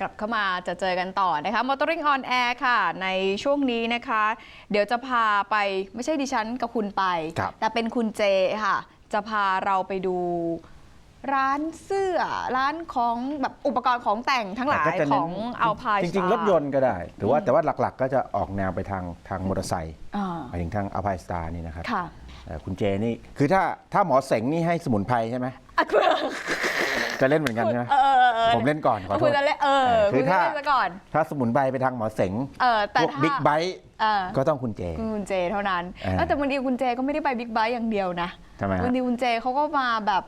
กลับเข้ามาจะเจอกันต่อนะคะ Motoring on Air ค่ะ ในช่วงนี้นะคะ เดี๋ยวจะพาไปไม่ใช่ดิฉันกับคุณไป ครับแต่เป็นคุณเจค่ะ จะพาเราไปดูร้านเสื้อ ร้านของแบบอุปกรณ์ของแต่งทั้งหลายแต่ก็จะขเน้นองเอาพายจริง ๆ รถยนต์ก็ได้ถือว่าแต่ว่าหลักๆ ก็จะออกแนวไปทางทางมอเตอร์ไซค์อ่าหมายถึงทางอัพไ s สตาร์นี่นะครับค่ะเอ่อคุณเจนี่ คือถ้าถ้าหมอเสงนี่ให้สมุนไพรใช่ไหม อะคุณจะเล่นเหมือนกันใช่ไหม เออเออเออผมเล่นก่อนขอโทคุษณจะเล่นเออเออคืคุณอจะถ้าเล่นซะก่อน ถ้าสมุนไพรไปทางหมอเสงเออแต่พวกถ้าบิ๊กไบค์เออก็ต้องคุณเจ คุณเจเท่านั้นเออเออแต่บางทีคุณเจก็ไม่ได้ไปบิ๊กไบค์อย่างเดียวนะทำไมฮะบางทีคุณเจเขาก็มาแบบ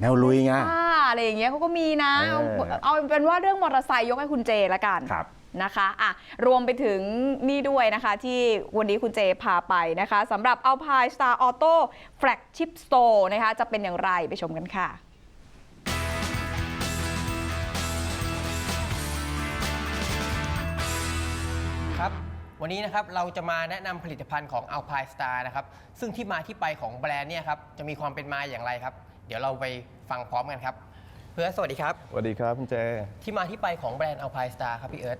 แนวลุยไง ผ้าอะไรอย่างเงี้ยเขาก็มีนะเออ เอาเอาเป็นว่าเรื่องมอเตอร์ไซค์ยกให้คุณเจละกัน ครับ นะคะอะรวมไปถึงนี่ด้วยนะคะ ที่วันนี้คุณเจพาไปนะคะสำหรับ Alpine Star Auto Flagship Store นะคะ จะเป็นอย่างไรไปชมกันค่ะ วันนี้นะครับเราจะมาแนะนำผลิตภัณฑ์ของ Alpine Star นะครับซึ่งที่มาที่ไปของแบรนด์เนี่ยครับจะมีความเป็นมาอย่างไรครับ เดี๋ยวเราไปฟังพร้อมกันครับ เพื่อนสวัสดีครับ สวัสดีครับคุณเจ ที่มาที่ไปของแบรนด์ Alpine Star ครับพี่เอิร์ธ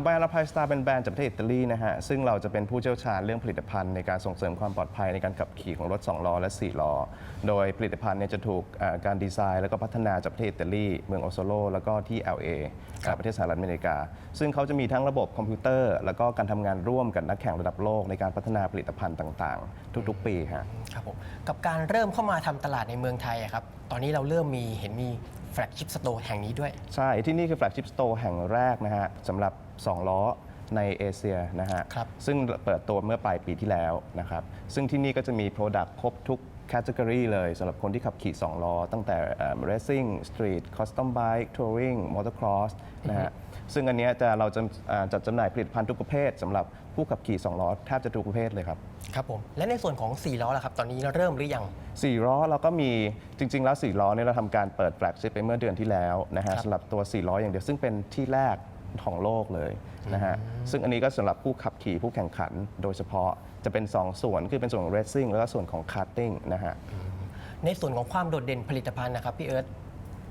แบรนด์ Alpine Star เป็นแบรนด์จากประเทศอิตาลีนะฮะ ซึ่งเราจะเป็นผู้เชี่ยวชาญเรื่องผลิตภัณฑ์ในการส่งเสริมความปลอดภัยในการขับขี่ของรถ 2 ล้อและ 4 ล้อ โดยผลิตภัณฑ์เนี่ยจะถูกอ่าการดีไซน์ แล้วก็พัฒนาจากประเทศอิตาลี เมืองโอโซโล แล้วก็ที่ LA อ่าประเทศสหรัฐอเมริกา ซึ่งเขาจะมีทั้งระบบคอมพิวเตอร์ แล้วก็การทำงานร่วมกับนักแข่งระดับโลกในการพัฒนาผลิตภัณฑ์ต่างๆ ทุกๆ ปีฮะ ครับผมกับการเริ่มเข้ามาทำตลาดในเมืองไทยอะครับตอนนี้เราเริ่มมีเห็นมีแฟลกชิพสโตร์แห่งนี้ด้วย ใช่ ที่นี่คือ flagship store แห่งแรกนะฮะสำหรับ 2 ล้อในเอเชียนะฮะ ครับ ซึ่งเปิดตัวเมื่อปลายปีที่แล้วนะครับ ซึ่งที่นี่ก็จะมี Product ครบทุก category เลยสำหรับคนที่ขับขี่ 2 ล้อ ตั้งแต่เอ่อ racing street custom bike touring motocross นะฮะ ซึ่งอันเนี้ยจะเราจะอ่าจัดจำหน่ายผลิตภัณฑ์ทุกประเภทสำหรับผู้ขับขี่ 2 ล้อแทบจะทุกประเภทเลยครับ ครับผม และในส่วนของ 4 ล้อล่ะครับ ตอนนี้เริ่มหรือยัง สี่ล้อเราก็มีจริง ๆ แล้วสี่ล้อเนี่ยเราทำการเปิดแฟลกชิพไปเมื่อเดือนที่แล้วนะฮะครับสำหรับตัวสี่ล้ออย่างเดียวซึ่งเป็นที่แรก ของโลกเลยนะฮะซึ่งอันนี้ก็สำหรับผู้ขับขี่ผู้แข่งขันโดยเฉพาะจะเป็น 2 ส่วนคือเป็นส่วนของ racing แล้วก็ส่วนของ karting นะฮะในส่วนของความโดดเด่นผลิตภัณฑ์นะครับพี่เอิร์ธ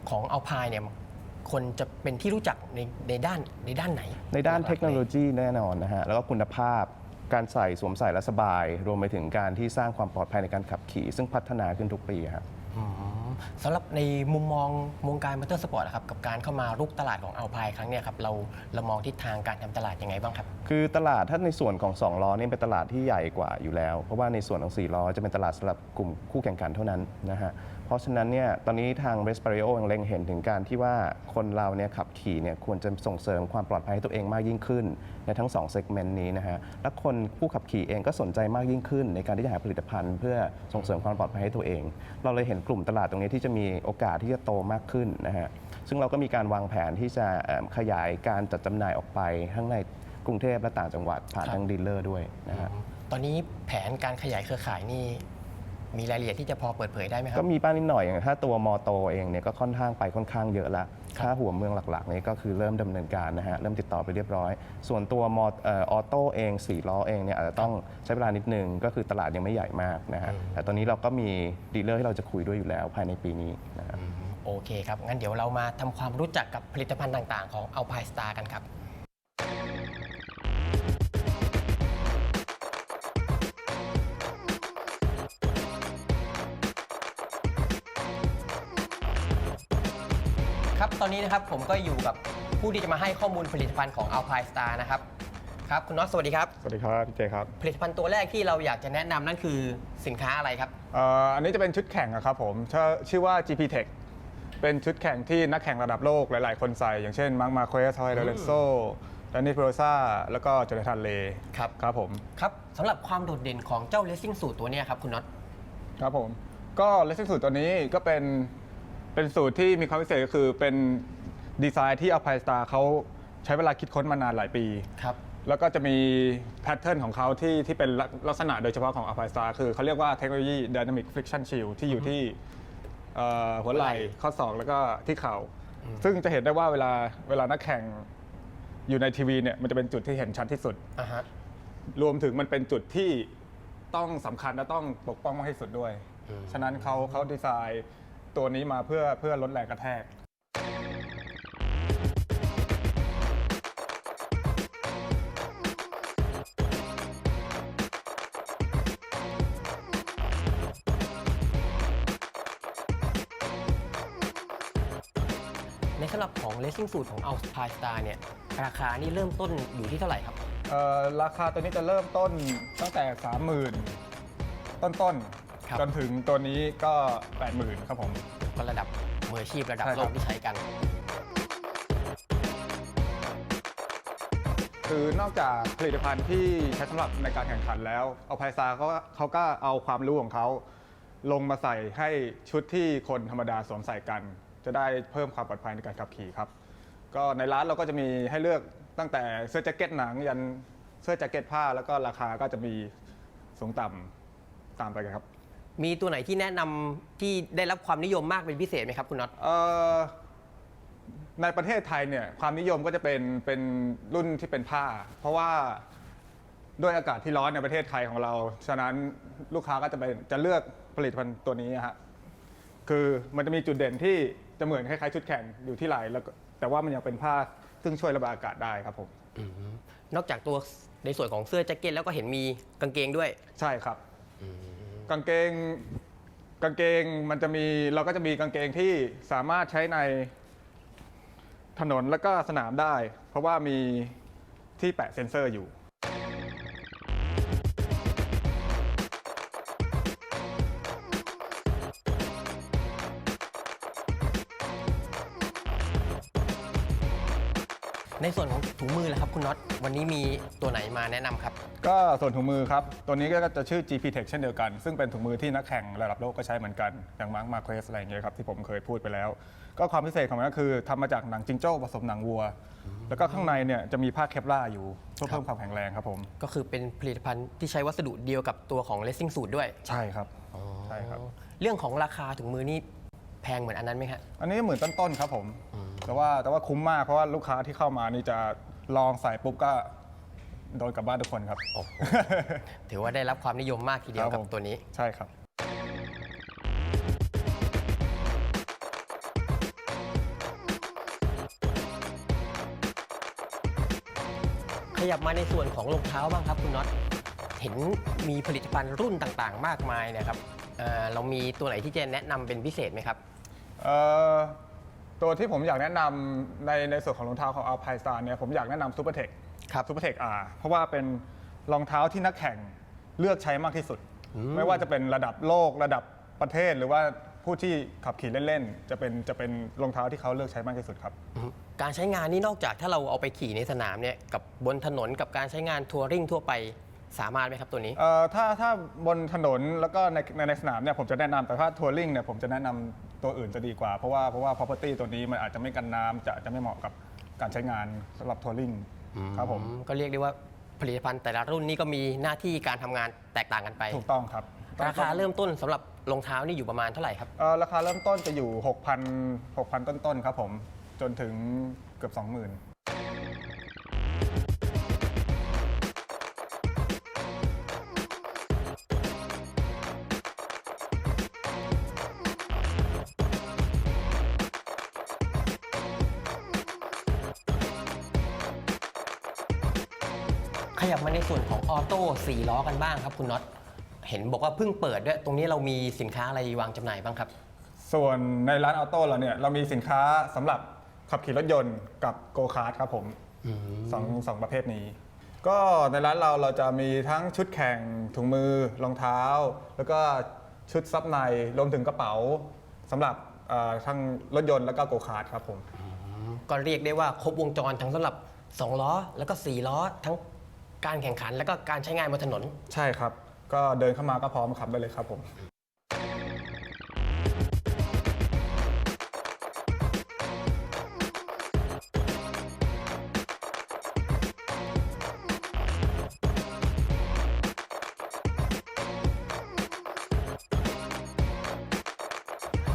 ของเอาพายเนี่ยคนจะเป็นที่รู้จักในในด้านในด้านไหน ในด้านหลักๆเทคโนโลยีแน่นอนนะฮะแล้วก็คุณภาพการใส่สวมใส่และสบาย รวมไปถึงการที่สร้างความปลอดภัยในการขับขี่ ซึ่งพัฒนาขึ้นทุกปีครับ อืมสำหรับในมุมมองวงการมอเตอร์สปอร์ตนะครับกับการเข้ามารุกตลาดของเอาพายครั้งเนี้ยครับเราเรามองทิศทางการทำตลาดยังไงบ้างครับ คือตลาดถ้าในส่วนของ 2 ล้อนี่เป็นตลาดที่ใหญ่กว่าอยู่แล้ว เพราะว่าในส่วนของ 4 ล้อจะเป็นตลาดสำหรับกลุ่มคู่แข่งขันเท่านั้นนะฮะ ราะฉะนั้นเนี่ยตอนนี้ทาง r e s p a r i o ยังเล็งเห็นถึงการที่ว่าคนเราเนี่ยขับขี่เนี่ยควรจะส่งเสริมความปลอดภัยให้ตัวเองมากยิ่งขึ้น ในทั้ง2 segment นี้นะฮะและคนผู้ขับขี่เองก็สนใจมากยิ่งขึ้น ในการที่จะหาผลิตภัณฑ์ เพื่อส่งเสริมความปลอดภัยให้ตัวเอง เราเลยเห็นกลุ่มตลาดตรงนี้ที่จะมีโอกาสที่จะโตมากขึ้นนะฮะซึ่งเราก็มีการวางแผนที่จะขยายการจัดจำหน่ายออกไปทั้งในกรุงเทพและต่างจังหวัดผ่านทางดีลเลอร์ด้วยนะฮะตอนนี้แผนการขยายเครือข่ายนี่ มีรายละเอียดที่จะพอเปิดเผยได้ไหมครัก็บ มีบ้างนิดหน่อยอย่างถ้าตัวมอโตเองเนี่ยก็ค่อนข้างไปค่อนข้างเยอะละครับถ้าหัวเมืองหลักๆเนี่ยก็คือเริ่มดำเนินการนะฮะเริ่มติดต่อไปเรียบร้อย ส่วนตัวมอเออโต้เอง4ล้อเองเนี่ยอาจจะต้องใช้เวลานิดนึงก็คือตลาดยังไม่ใหญ่มากนะฮะแต่ตอนนี้เราก็มีดีลเลอร์ที่เราจะคุยด้วยอยู่แล้วภายในปีนี้นะฮะ โอเคครับ งั้นเดี๋ยวเรามาทำความรู้จักกับผลิตภัณฑ์ต่างๆ ของ Alpine Star กันครับ ตอนนี้นะครับผมก็อยู่กับผู้ที่จะมาให้ข้อมูลผลิตภัณฑ์ของ Alpine Star นะครับครับคุณน็อตสวัสดีครับ สวัสดีครับพี่เจครับผลิตภัณฑ์ตัวแรกที่เราอยากจะแนะนำนั่นคือสินค้าอะไรครับ เอ่ออันนี้จะเป็นชุดแข่งอะครับผมชื่อชื่อว่า GP Tech เป็นชุดแข่งที่นักแข่งระดับโลกหลาย ๆ คนใส่ อย่างเช่น มาร์คมาเควสทอยเดเรนโซดานิโรซาแล้วก็จอร์แดนเลครับ ครับผม ครับสำหรับความโดดเด่นของเจ้า Racing Suit ตัวเนี้ยครับคุณน็อต ครับผม ก็เลสซิ่งสูตรตัวนี้ก็เป็น เป็นสูตรที่มีความพิเศษก็คือเป็นดีไซน์ที่อัลไพสตาเขาใช้เวลาคิดค้นมานานหลายปี ครับ แล้วก็จะมีแพทเทิร์นของเขาที่ที่เป็นลักลักษณะโดยเฉพาะของ a l p i n e Star คือเขาเรียกว่าเทคโนโลยี Dynamic Friction Shield ที่อยู่ที่เอ่อหัวไหล่ข้อศอกแล้วก็ที่เข่า ซึ่งจะเห็นได้ว่าเวลาเวลานักแข่งอยู่ในทีวีเนี่ยมันจะเป็นจุดที่เห็นชัดที่สุด อ่าฮะ รวมถึงมันเป็นจุดที่ต้องสำคัญและต้องปกป้องมากที่สุดด้วย ฉะนั้นเขาเขาดีไซน์ ตัวนี้มาเพื่อเพื่อลดแรงกระแทก ในสำหรับของ Racing Suit ของ Alpine Star เนี่ย ราคานี่เริ่มต้นอยู่ที่เท่าไหร่ครับ เอ่อราคาตัวนี้จะเริ่มต้นตั้งแต่ 30,000 ต้น ครับๆจนถึงตัวนี้ก็ 80,000ครับผม ก็ระดับมืออาชีพระดับใช่โลครักบที่ใช้กัน คือนอกจากผลิตภัณฑ์ที่ใช้สำหรับในการแข่งขันแล้ว เอาไพซาเขาเขาก็เอาความรู้ของเขาลงมาใส่ให้ชุดที่คนธรรมดาสวมใส่กัน จะได้เพิ่มความปลอดภัยในการขับขี่ครับ ก็ในร้านเราก็จะมีให้เลือกตั้งแต่เสื้อแจ็คเก็ตหนังยันเสื้อแจ็คเก็ตผ้าแล้วก็ราคาก็จะมีสูงต่ำตามไปกันครับ มีตัวไหนที่แนะนำที่ได้รับความนิยมมากเป็นพิเศษไหมครับคุณน็อต เอ่อในประเทศไทยเนี่ยความนิยมก็จะเป็นเป็นรุ่นที่เป็นผ้า เพราะว่าด้วยอากาศที่ร้อนในประเทศไทยของเรา ฉะนั้นลูกค้าก็จะเป็นจะเลือกผลิตภัณฑ์ตัวนี้ฮะคือมันจะมีจุดเด่นที่จะเหมือนคล้ายๆชุดแข่งอยู่ที่ไหล่แล้วก็แต่ว่ามันยังเป็นผ้าซึ่งช่วยระบายอากาศได้ครับผมนอกจากตัวในส่วนของเสื้อแจ็คเก็ตแล้วก็เห็นมีกางเกงด้วย ใช่ครับ กางเกงกางเกงมันจะมีเราก็จะมีกางเกงที่สามารถใช้ในถนนแล้วก็สนามได้ เพราะว่ามีที่แปะเซ็นเซอร์อยู่ ครับคุณน็อตวันนี้มีตัวไหนมาแนะนำครับ ก็ส่วนถุงมือครับ ตัวนี้ก็จะชื่อ GP Tech เช่นเดียวกัน ซึ่งเป็นถุงมือที่นักแข่งระดับโลกก็ใช้เหมือนกัน อย่างมาร์คมาเควสอะไรอย่างเงี้ยครับที่ผมเคยพูดไปแล้ว ก็ความพิเศษของมันก็คือทำมาจากหนังจิงโจ้ผสมหนังวัว แล้วก็ข้างในเนี่ยจะมีผ้าเคปลาร์อยู่เพื่อเพิ่มความแข็งแรงครับผม ก็คือเป็นผลิตภัณฑ์ที่ใช้วัสดุเดียวกับตัวของ Racing Suit ด้วยใช่ครับ ใช่ครับ เรื่องของราคาถุงมือนี่แพงเหมือนอันนั้นไหมครับ อันนี้หมื่นต้นๆครับผม แต่ว่าแต่ว่าคุ้มมากเพราะว่าลูกค้าที่เข้ามานี่จะ ลองใส่ปุ๊บก็โดนกลับบ้านทุกคนครับ โอ้โห ถือว่าได้รับความนิยมมากทีเดียวครักับบผมตัวนี้ ใช่ครับ ขยับมาในส่วนของรองเท้าบ้างครับคุณน็อต เห็นมีผลิตภัณฑ์รุ่นต่างๆ มากมายเนะครับเอ่อเรามีตัวไหนที่จะแนะนำเป็นพิเศษไหมครับ เอ่อ ตัวที่ผมอยากแนะนำในในส่วนของรองเท้าของ Alpine Star เนี่ยผมอยากแนะนำ Supertech ครับ Supertech R เพราะว่าเป็นรองเท้าที่นักแข่งเลือกใช้มากที่สุด ไม่ว่าจะเป็นระดับโลกระดับประเทศหรือว่าผู้ที่ขับขี่เล่นๆ จะเป็นจะเป็นรองเท้าที่เขาเลือกใช้มากที่สุดครับ การใช้งานนี่นอกจากถ้าเราเอาไปขี่ในสนามเนี่ยกับบนถนนกับการใช้งานทัวริงทั่วไปสามารถไหมครับตัวนี้เอ่อถ้าถ้าบนถนนแล้วก็ในในในสนามเนี่ยผมจะแนะนำแต่ถ้าทัวริงเนี่ยผมจะแนะนำ ตัวอื่นจะดีกว่า เพราะว่าเพราะว่า property ตัวนี้มันอาจจะไม่กันน้ำจะจะไม่เหมาะกับการใช้งานสำหรับทัวริงครับผมอืมก็เรียกได้ว่าผลิตภัณฑ์แต่ละรุ่นนี่ก็มีหน้าที่การทำงานแตกต่างกันไป ถูกต้องครับราคาเริ่มต้นสำหรับรองเท้านี่อยู่ประมาณเท่าไหร่ครับ เอ่อราคาเริ่มต้นจะอยู่ 6,000 6,000 ต้นๆครับผมจนถึงเกือบ 20,000 สี่ล้อกันบ้างครับคุณน็อตเห็นบอกว่าเพิ่งเปิดด้วยตรงนี้เรามีสินค้าอะไรวางจำหน่ายบ้างครับ ส่วนในร้านออโต้เราเนี่ยเรามีสินค้าสำหรับขับขี่รถยนต์กับโกคาร์ทครับผมสองสองประเภทนี้ ก็ในร้านเราเราจะมีทั้งชุดแข่งถุงมือรองเท้า แล้วก็ชุดซับในรวมถึงกระเป๋าสำหรับเอ่อทั้งรถยนต์แล้วก็โกคาร์ทครับผม ก็เรียกได้ว่าครบวงจรทั้งสำหรับ 2 ล้อ แล้วก็ 4 ล้อ ทั้ง การแข่งขัน และก็การใช้งานบนถนน ใช่ครับ ก็เดินเข้ามาก็พร้อมขับได้เลยครับผม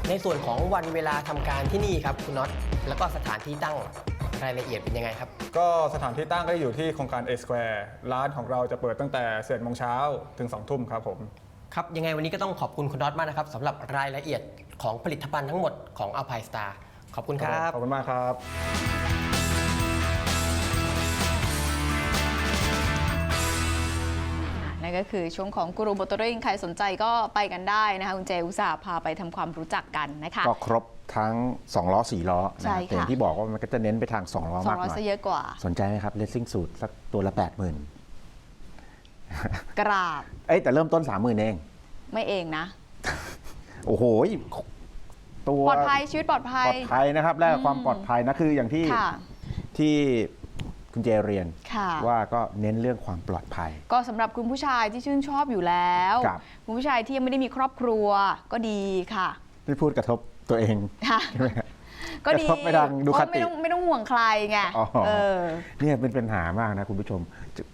ในส่วนของวันเวลาทำการที่นี่ครับคุณน็อตแล้วก็สถานที่ตั้ง รายละเอียดเป็นยังไงครับ ก็สถานที่ตั้งก็อยู่ที่โครงการ A Square ร้านของเราจะเปิดตั้งแต่11โมงเช้าถึง 2 ทุ่มครับผม ครับ ยังไงวันนี้ก็ต้องขอบคุณคุณน็อตมากนะครับสำหรับรายละเอียดของผลิตภัณฑ์ทั้งหมดของ Alpine Star ขอบคุณครับ ขอบคุณมากครับ ก็คือช่วงของกูรูมอเตอร์ริงใครสนใจก็ไปกันได้นะคะคุณเจอุตส่าห์พาไปทำความรู้จักกันนะคะก็ครบทั้ง 2 ล้อ 4 ล้อใช่นะครับแต่อย่างค่ะที่บอกว่ามันก็จะเน้นไปทาง 2 ล้อสอมางกหร้อยน่อซะยเยอะกว่า สนใจไหมครับเลสซิ่งสูตรสักตัวละ 80,000 กราบ เอ้ยแต่เริ่มต้น 30,000 เอง ไม่เองนะ โอ้โหตัวปลอดภัยชีวิตปลอดภัย ปลอดภัยนะครับ แลกกับความปลอดภัยนะคืออย่างที่ค่ะที่ คุณเจเรียน ค่ะ ว่าก็เน้นเรื่องความปลอดภัย ก็สำหรับคุณผู้ชายที่ชื่นชอบอยู่แล้ว ครับ คุณผู้ชายที่ยังไม่ได้มีครอบครัวก็ดีค่ะไม่พูดกระทบตัวเองค่ะ ใช่ไหมฮะ ก็ดีกระทบไม่ดังดูเพคราะติไม่ต้องไม่ต้องห่วงใครไงอ๋อ เออ เนี่ยเป็นปัญหามากนะคุณผู้ชม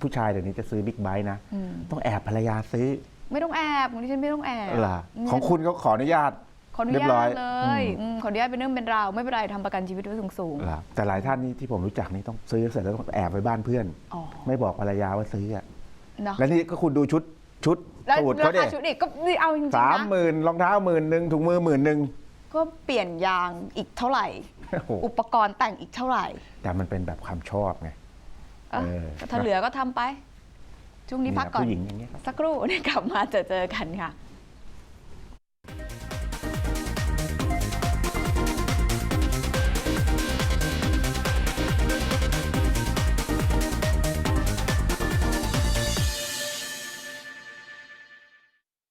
ผู้ชายเดี๋ยวนี้จะซื้อบิ๊กไบค์นะ อืม ต้องแอบภรรยาซื้อไม่ต้องแอบของดิฉันไม่ต้องแอบล่ะของคุณก็ขออนุญาต ขออนุเรียญาบร้อย ตเลยอืมขออนุญาตเป็นเรื่องเป็นราวไม่เป็นไรทำประกันชีวิตไว้สูงล่ะแต่หลายท่านนี่ที่ผมรู้จักนี่ต้องซื้อเสร็จแล้วต้องแอบไปบ้านเพื่อนๆอ๋อ ไม่บอกภรรยาว่าซื้ออะเนาะแล้วนี่ก็คุณดูชุดชุดแล้วสูตรราเขาเด็คาชุดอีกก็นี่เอาจริงๆสามนะหมื่นรองเท้าหมื่นหนึ่งถุงมือหมื่นหนึ่งก็เปลี่ยนยางอีกเท่าไหร่ โอ้โหอุปกรณ์แต่งอีกเท่าไหร่แต่มันเป็นแบบความชอบไงอะเออก็ถ้าเหลือก็ทำไปช่วงนี้พักก่อน ผู้หญิงอย่างเงี้ยครับสักครู่เดี๋ยวกลับมาเจอเจอกันค่ะ